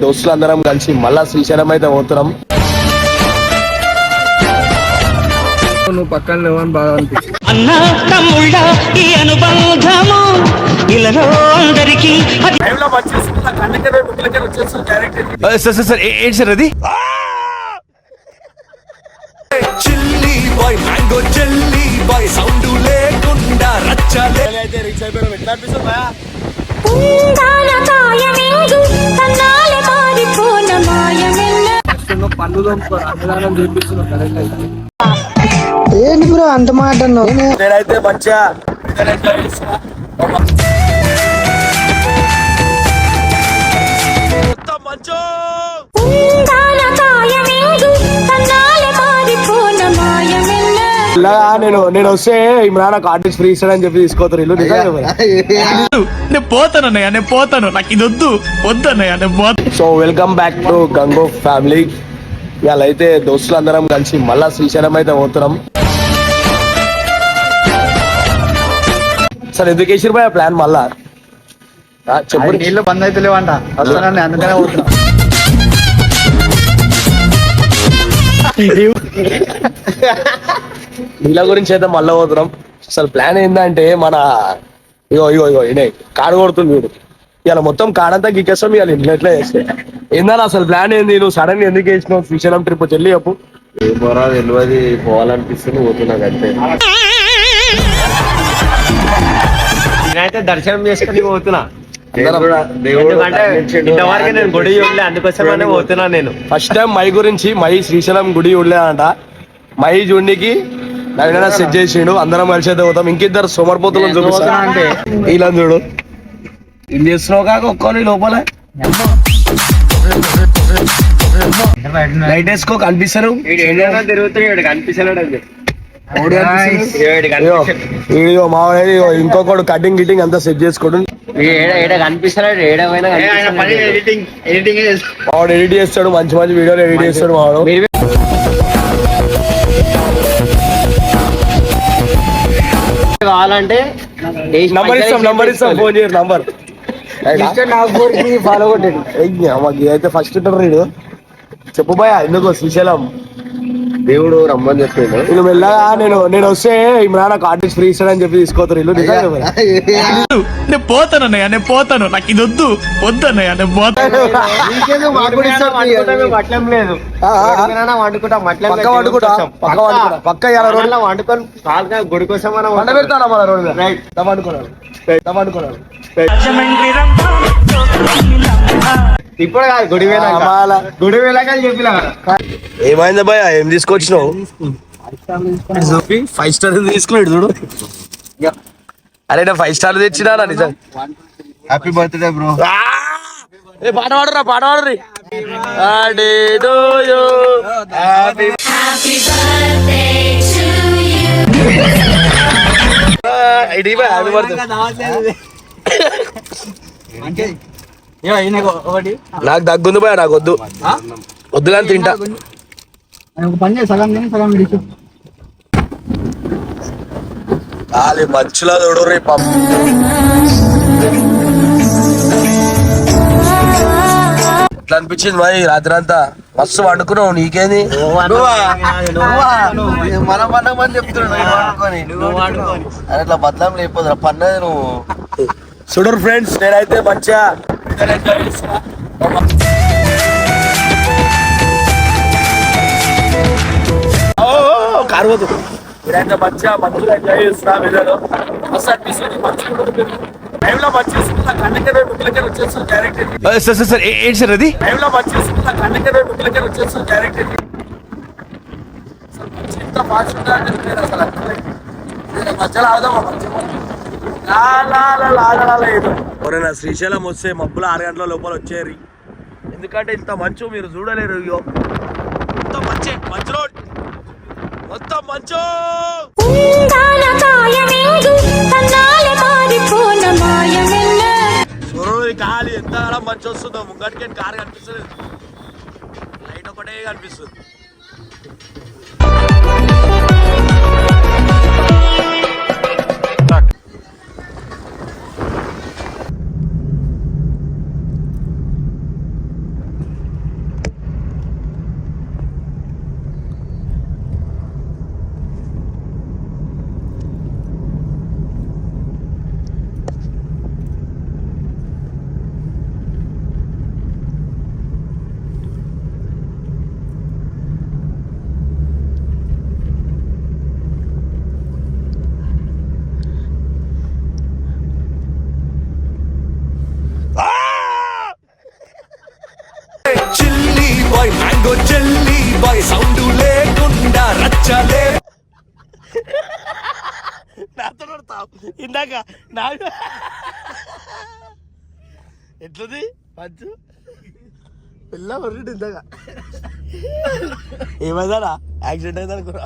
దోస్తులు అందరం కలిసి మళ్ళా శ్రీశైలం అయితే పోతున్నాం. నువ్వు పక్కన లేవని బాగా అన్న తమ్ముళ్ళ ఈ అనుబంధము ఇలలో అందరికీ అది సార్ సార్ సార్ ఏ- ఏంటి సార్ అది? చిల్లీ బాయ్ మ్యాంగో చెల్లీ బాయ్ సౌండ్ లేకుండా రచ్చలే. అయితే రీచ్ అయిపోయాం ఎట్లా అనిపిస్తుంది తన్నాల తోముకోరు అన్నదానం చూపిస్తున్నావు కరెక్ట్ అయితే. ఏంటి బ్రో అంత మాట అన్నావు? నేనైతే మంచిగా నేను నేను వస్తే ఇమ్రాన్ నాకు ఆర్టిస్ట్ ఫ్రీ ఇస్తాడని చెప్పి తీసుకోతారు ఇల్లు. నేను పోతాను అన్నయ్య నేను పోతాను. నాకు ఇది వద్దు వద్దు అన్నయ్య నేను పోతాను so welcome back to Gango family ఇవాళ అయితే దోస్తులు అందరం కలిసి మళ్ళా శ్రీశైలం అయితే పోతున్నాం. సార్ ఎందుకు వేసిరు భయ ప్లాన్ మళ్ళా? చెప్పు. నీళ్ళు బంద్ అయితే లేవంట. అందుకనే పోతున్నా. నీళ్ళ గురించి అయితే మళ్ళా పోతున్నాం. అసలు ప్లాన్ ఏంటంటే మన ఇగో ఇగో ఇగో ఇనే కాడు కొడుతుంది వీడు. ఇవాళ మొత్తం కాడంతా గిక్కేస్తాం ఇవాళ ఇంట్లో ఎట్లా చేస్తే? ఏందన్నా అసలు ప్లాన్ ఏంది? నువ్వు సడన్గా ఎందుకు వేసినావు? శ్రీశైలం ట్రిప్ చెల్లి చెప్పు. ఏమోరా తెలియదు పోవాలనిపిస్తుంది పోతున్నది అంతే నేనైతే దర్శనం చేసుకుని పోతున్నా. నేను. ఇంతవరకు గుడి చూడలే అందుకోసమనే పోతున్నా నేను. ఫస్ట్ టైం మై గురించి మై శ్రీశైలం గుడి ఉండలేదంట మై జుండికి నవీన సెట్ చేసిండు. అందరం కలిసి అయితే పోతాం. ఇంకిద్దరు సోమరిపోతులను చూపిస్తా. అంటే ఇలా చూడు. ఏం చేస్తున్నావు కాక ఒక్కని లోపల. లైట్ వేసుకో కనిపిస్తారు. తిరుగుతున్నాడు కనిపించలేడు అది ఎవడు కనిపిస్తలేడు? ఏడు ఇగో, ఇదిగో మా వాడు ఇగో ఇంకొకడు కటింగ్ గిటింగ్ అంతా సెట్ చేసుకోడు. ఏడ ఏడ కనిపిస్తలేడు ఏడ పోయినా ఎడిటింగ్ ఎడిటింగ్ మా వాడు ఎడిట్ చేస్తాడు మంచి మంచి వీడియోలు ఎడిట్ చేస్తాడు మా వాడు. మీరు కావాలంటే నంబర్ ఇస్తాం నంబర్ ఇస్తాం. ఫోన్ చేయరు నంబర్ ఫాలో కొట్టండి. అయితే ఫస్ట్ రీడు చెప్పు భయ ఎందుకు శ్రీశైలం? దేవుడు రమ్మని చెప్పిండు. వీళ్ళు మెల్లగా నేను నేను వస్తే ఇమ్రాన్ నాకు ఆర్టిస్ట్ ఫ్రీ ఇస్తాడని చెప్పి తీసుకోతారు ఇల్లు. నిజంగా. నేను పోతాను అన్నయ్య నేను పోతాను. నాకు ఇది వద్దు. వద్దు అన్నయ్య నేను పోతాను. మట్లం లేదు. ఆ, ఆ, ఆ. ఎక్కడైనా వండుకుంటాం మట్లం పక్క వండుకుంటా పక్క వండుకుంటా. పక్క ఇవాళ రోడ్డు. రోడ్ల వండుకొని చాలుగా గుడి కోసం మనం పండ పెడతాను మన రోడ్డు మీద. అనుకున్నాను అనుకున్నాను ఇప్పుడు కాదు గుడి వేళ. గుడి వేళగా చెప్పిన ఏమైంది భయ ఏం తీసుకొచ్చినావు? ఫైవ్ స్టార్ తీసుకున్నాడు చూడు. అరే నా ఫైవ్ స్టార్ తెచ్చినా నిజం? Happy birthday bro! ఏ పాట పాడరా పాట పాడరి Happy to నాకు దగ్గుంది భయ నాకు వద్దు. వద్దు కానీ తింటా. ఒక పని చేయి సగం తిని సగం విడిచి కాలి మంచులా చూడు రే పాప ఎట్లా అనిపించింది మరి రాత్రి అంతా మస్తు వండుకున్నావు నీకేంది? మనం ఇట్లా బదలాం లేకపోతే పన్నది నువ్వు. చూడరు ఫ్రెండ్స్ నేనైతే మంచిగా enjoy చేస్తున్నా. కారు పోతుంది మీరైతే మంచిగా మంచిగా ఎంజాయ్ చేస్తున్నా వెళ్ళారు మస్తు అనిపిస్తుంది మంచిగా టైంలో మంచిగా కండక్టర్ ముఖ్యలకి వచ్చేస్తుంది డైరెక్ట్ సార్ సార్ సార్ ఏంటి సార్ అది టైంలో కండక్టర్ డైరెక్ట్ ఇంత ఫాస్ట్ ఉందా అంటే అసలు మధ్యలో ఆగుదామా లా లా లా లా లా లేదు. ఎవరైనా శ్రీశైలం వస్తే మబ్బులు ఆరు గంటల లోపల వచ్చేరి. ఎందుకంటే ఇంత మంచు మీరు చూడలేరు ఇగో. మొత్తం మంచి మంచు రోడ్. మొత్తం మంచు! ఉందాల సూర్యుడి గాలి ఎంత మంచి వస్తుందో ముంగటికి కారు కనిపిస్తుంది లైట్ ఒకటే కనిపిస్తుంది. ఇందాక నాకు ఎట్లది? మంచు పిల్ల కొరిటి ఇందాక. ఏమైందా యాక్సిడెంట్ అయింది అనుకున్నా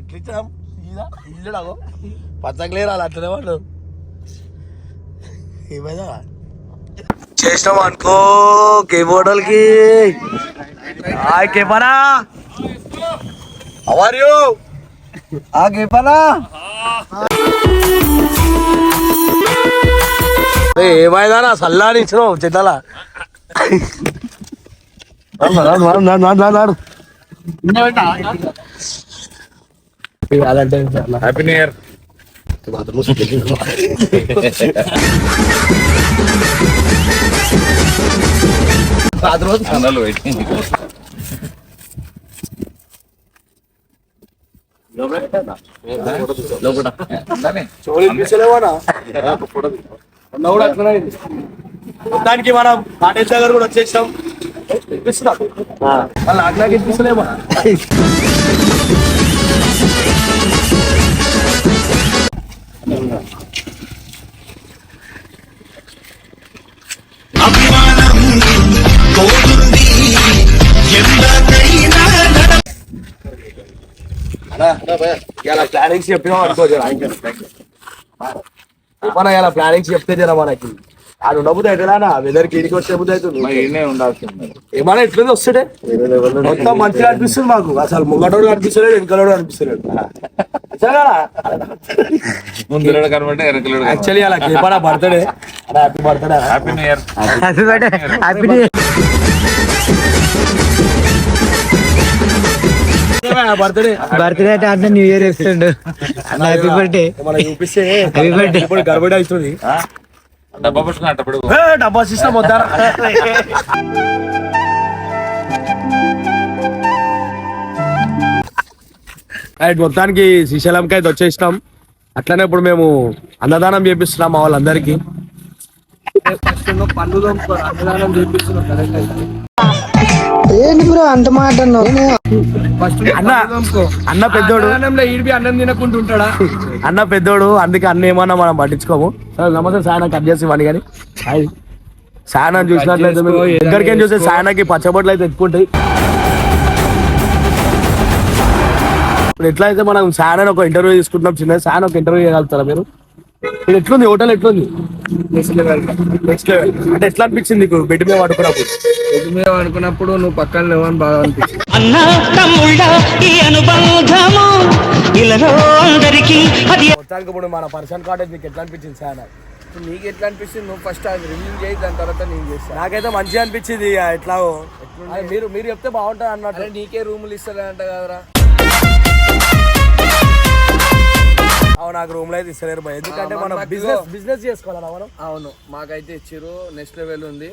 ఎట్లిచ్చాం ఇదా? ఇల్లు నాకు పచ్చకలేరు అలా అట్లనే వాళ్ళు ఏమైందా చేసినాం అనుకో కే హోటల్కి హాయ్ కేపనా అవర్ యూ ఆ కేపనా ఏమైందా సల్లాని ఇచ్చినావు నాడు హ్యాపీ న్యూ ఇయర్ అన్నలు వెయిటింగ్ దానికి మనం కాటేజ్ దగ్గర కూడా వచ్చేసాం. వినిపిస్తుందా? మళ్ళీ నాకు నాకు వినిపిస్తలేమా ఇలా ప్లానింగ్స్ చెప్పినాం అనుకో జర మన ఇలా ప్లానింగ్స్ చెప్తే జర మనకి. అది ఉండబుద్ధి అవుతుందా వెదర్కి ఇడికి వచ్చే బుద్ధి అవుతుంది. ఉండాల్సిందే ఏమైనా ఎట్లుంది వస్తుండే? మొత్తం మంచిగా అనిపిస్తుంది మాకు. అసలు ముంగటోడు కనిపిస్తలేడు వెనకలోడు కనిపిస్తలేడు నిజంగానా? ముందు కనబడితే వెనకలేడు యాక్చువల్లీ అలా కేపాడా birthday happy birthday happy new year birthday birthday అంటే అంటే న్యూ ఇయర్ ఇస్తుండు హ్యాపీ బర్త్డే. ఇప్పుడు గర్భడే అవుతుంది డబ్బా పుట్టుకున్నప్పుడు డబ్బా సిస్టమ్ మొత్తానికి శ్రీశైలంకి అయితే వచ్చేసినాం. అట్లనే ఇప్పుడు మేము అన్నదానం చేపిస్తున్నాం మా వాళ్ళందరికీ. పన్ను అన్నదానం చేపిస్తున్నాం కరెక్ట్ అయితే. ఏంటి బ్రో అంత మాట అన్న అన్న పెద్దోడు. అన్నం తినకుండా ఉంటాడా? అన్న పెద్దోడు అందుకే అన్న ఏమన్నా మనం పట్టించుకోము. నమస్తే సాయన కట్ చేసి ఇవ్వండి కానీ. హాయ్. సాయన చూసినట్లయితే దగ్గరికేం చూస్తే సాయనకి పచ్చబొట్లు అయితే ఎక్కుంటాయి ఇప్పుడు ఎట్లా అయితే మనం సాయన ఒక ఇంటర్వ్యూ తీసుకుంటున్నాం చిన్న సాయన ఒక ఇంటర్వ్యూ చేయగలుగుతారా మీరు? ఇది ఎట్లుంది? హోటల్ ఎట్లుంది? నెక్స్ట్ లెవెల్ నెక్స్ట్ లెవెల్ అంటే ఎట్లా అనిపించింది నీకు బెడ్ మీద పడుకున్నప్పుడు? ఎటు మీద అనుకున్నప్పుడు నువ్వు పక్కన లేవని బాగా అనిపించింది. అన్న తమ్ముళ్ళ ఈ అనుబంధము? ఇలలో అందరికీ అది మొత్తానికి ఇప్పుడు మన పర్సన్ కాటేజ్ మీకు ఎట్లా అనిపించింది సాయన నీకు ఎట్లా అనిపిస్తుంది నువ్వు ఫస్ట్ అది రివ్యూ చేయి దాని తర్వాత నేను చేస్తాను నాకైతే మంచిగా అనిపించింది ఎట్లా మీరు మీరు చెప్తే బాగుంటుంది అన్నట్టు. అరే నీకే రూములు ఇస్తారంట కదరా. అవును నాకు రూమ్లో అయితే ఇస్తలేరు భయ్ ఎందుకంటే మనం బిజినెస్. బిజినెస్ చేసుకోవాలన్నా మనం. అవును మాకైతే ఇచ్చిర్రు నెక్స్ట్ లెవెల్ ఉంది.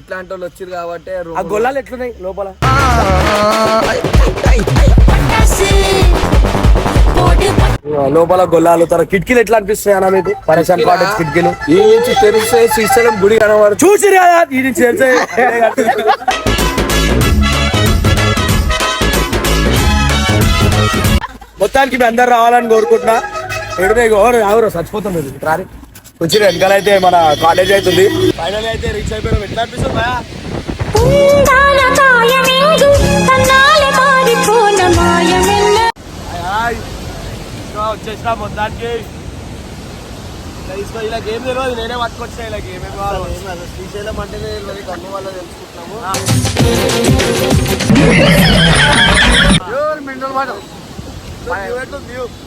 ఇట్లాంటి వాళ్ళు వచ్చిర్రు కాబట్టి ఆ గొల్లాలు ఎట్లున్నాయి లోపల? లోపల గొల్లాలు తర్వాత కిటికీలు ఎట్లా అనిపిస్తున్నాయి అన్న మీకు? పరేషాన్ కాటేజ్ కిటికీలు. ఈ నుంచి తెరిస్తే శ్రీశైలం గుడి కనబడు చూసి కదా ఇది మొత్తానికి మీ అందరు రావాలని కోరుకుంటున్నా. ఎడునే ఎవరు ఎవరు చచ్చిపోతాం మీరు. రారి వచ్చి వెనకాల అయితే మన కాలేజ్ అవుతుంది ఫైనల్ అయితే రీచ్ అయిపోయాం ఎట్లా అనిపిస్తుంది ఇంకా వచ్చేసిన మొత్తానికి. ఇలా తీసుకో ఇలా గేమ్ తెలియదు నేనే పట్టుకొచ్చా ఇలా గేమ్ ఏం కావాలి శ్రీశైలం అంటేనే మరి కన్ను వల్ల తెలుసుకుంటున్నాము.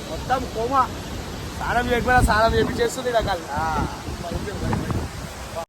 మొత్తం కోమా. స్నానం చేయకపోయినా స్నానం చేపించేస్తుంది రకాలు